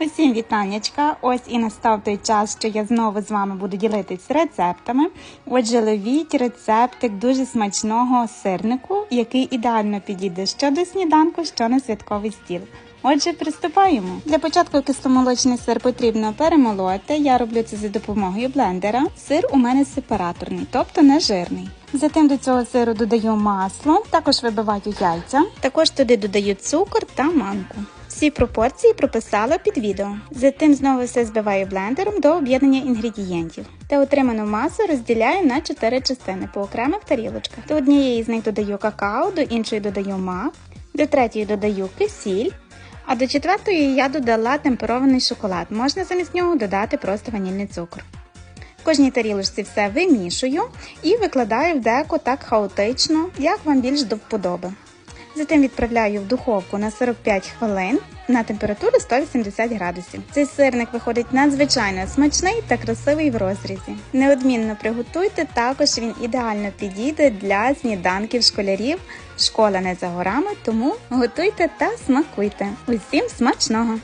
Усім вітаннячка! Ось і настав той час, що я знову з вами буду ділитись рецептами. Отже, ловіть рецептик дуже смачного сирнику, який ідеально підійде що до сніданку, що на святковий стіл. Отже, приступаємо. Для початку кисломолочний сир потрібно перемолоти. Я роблю це за допомогою блендера. Сир у мене сепараторний, тобто не жирний. Затим до цього сиру додаю масло, також вибиваю яйця. Також туди додаю цукор та манку. Всі пропорції прописала під відео. Затим знову все збиваю блендером до об'єднання інгредієнтів. Та отриману масу розділяю на 4 частини по окремих тарілочках. До однієї з них додаю какао, до іншої додаю мак, до третьої додаю кисіль. А до четвертої я додала темперований шоколад. Можна замість нього додати просто ванільний цукор. В кожній тарілочці все вимішую і викладаю в деко так хаотично, як вам більш до вподоби. Затим відправляю в духовку на 45 хвилин на температуру 180 градусів. Цей сирник виходить надзвичайно смачний та красивий в розрізі. Неодмінно приготуйте, також він ідеально підійде для сніданків школярів. Школа не за горами, тому готуйте та смакуйте. Усім смачного!